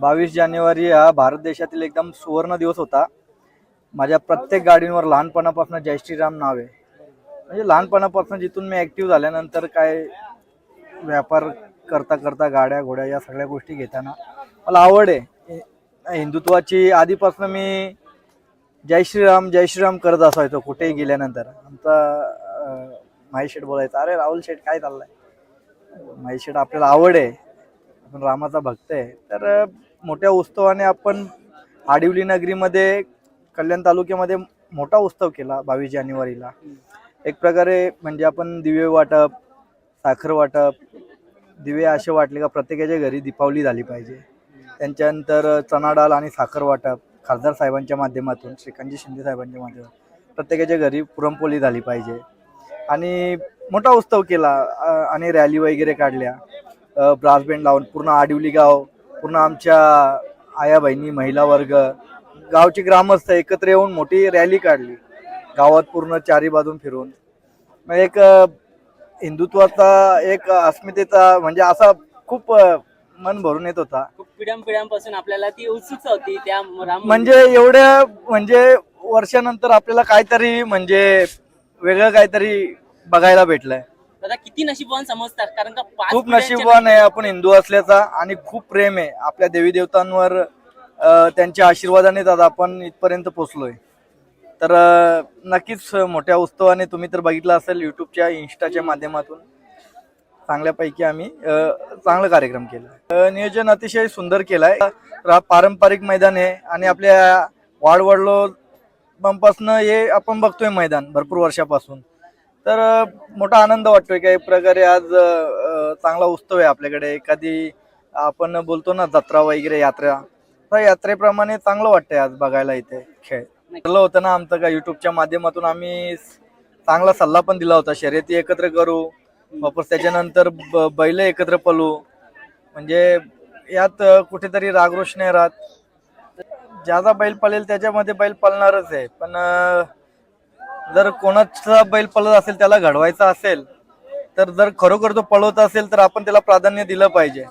बावीस जानेवारी हा भारत देशातील एकदम सुवर्ण दिवस होता. माझ्या प्रत्येक गाडींवर लहानपणापासून जय श्रीराम नाव आहे. म्हणजे लहानपणापासून जिथून मी ॲक्टिव्ह झाल्यानंतर काय व्यापार करता करता गाड्या घोड्या या सगळ्या गोष्टी घेताना मला आवड आहे. हिंदुत्वाची आधीपासून मी जय श्रीराम जय श्रीराम करत असायचो कुठेही गेल्यानंतर. आमचा अं, महेश शेठ बोलायचा अरे राहुल शेठ काय चाललंय? महेश शेठ आपल्याला आवड आहे. आपण रामाचा भक्त आहे. तर मोठ्या उत्सवाने आपण आडिवली नगरीमध्ये कल्याण तालुक्यामध्ये मोठा उत्सव केला बावीस जानेवारीला. एक प्रकारे म्हणजे आपण दिवे वाटप साखर वाटप दिवे असे वाटले का प्रत्येकाच्या घरी दीपावली झाली पाहिजे. त्यांच्यानंतर चणा डाळ आणि साखर वाटप खासदार साहेबांच्या माध्यमातून श्रीकांतजी शिंदे साहेबांच्या माध्यमातून प्रत्येकाच्या घरी पुरणपोळी झाली पाहिजे. आणि मोठा उत्सव केला आणि रॅली वगैरे काढल्या. ब्रास बँड लावून पूर्ण आडिवली गाव पूर्ण आमच्या आया बहिणी महिला वर्ग गावचे ग्रामस्थ एकत्र येऊन मोठी रॅली काढली. गावात पूर्ण चारी बाजून फिरून. मग एक हिंदुत्वाचा एक अस्मितेचा म्हणजे असा खूप मन भरून येत होता. खूप पिढ्यानपिढ्यांपासून आपल्याला ती उत्सुकता होती त्या म्हणजे एवढ्या म्हणजे वर्षानंतर आपल्याला काहीतरी म्हणजे वेगळं काहीतरी बघायला भेटलंय. दादा किती नशीबवान समजतात कारण का पाच खूप पिढ्यांच्या नशीबवान आहे आपण हिंदू असल्याचा आणि खूप प्रेम आहे. आपल्या देवी देवतांवर अं, त्यांच्या आशीर्वादाने दादा आपण इथपर्यंत पोहोचलोय. तर अं, नक्कीच मोठ्या उत्सवाने तुम्ही तर बघितलं असेल युट्यूबच्या इन्स्टाच्या माध्यमातून. चांगल्यापैकी आम्ही अं, चांगला कार्यक्रम केला. अं, नियोजन अतिशय सुंदर केलाय. रा- पारंपरिक मैदान आहे आणि आपल्या वाडवडलो पासनं हे आपण बघतोय मैदान भरपूर वर्षापासून. तर मोठा आनंद वाटतोय की एक प्रकारे आज चांगला उत्सव आहे आपल्याकडे. एखादी आपण बोलतो ना जत्रा वगैरे यात्रा. तर यात्रेप्रमाणे चांगलं वाटतंय आज बघायला इथे खेळ. ठरलं होतं ना आमचं का युट्यूबच्या माध्यमातून आम्ही चांगला सल्ला पण दिला होता. शर्यती एकत्र करू. वापस त्याच्यानंतर ब- बैल एकत्र पळू. म्हणजे यात कुठेतरी रागरोष नाही राहत. ज्याचा बैल पळेल त्याच्यामध्ये बैल पळणारच आहे. पण जर कोणाचा बैल पळत असेल त्याला घडवायचा असेल तर जर खरोखर तो पळवत असेल तर आपण त्याला प्राधान्य दिलं पाहिजे.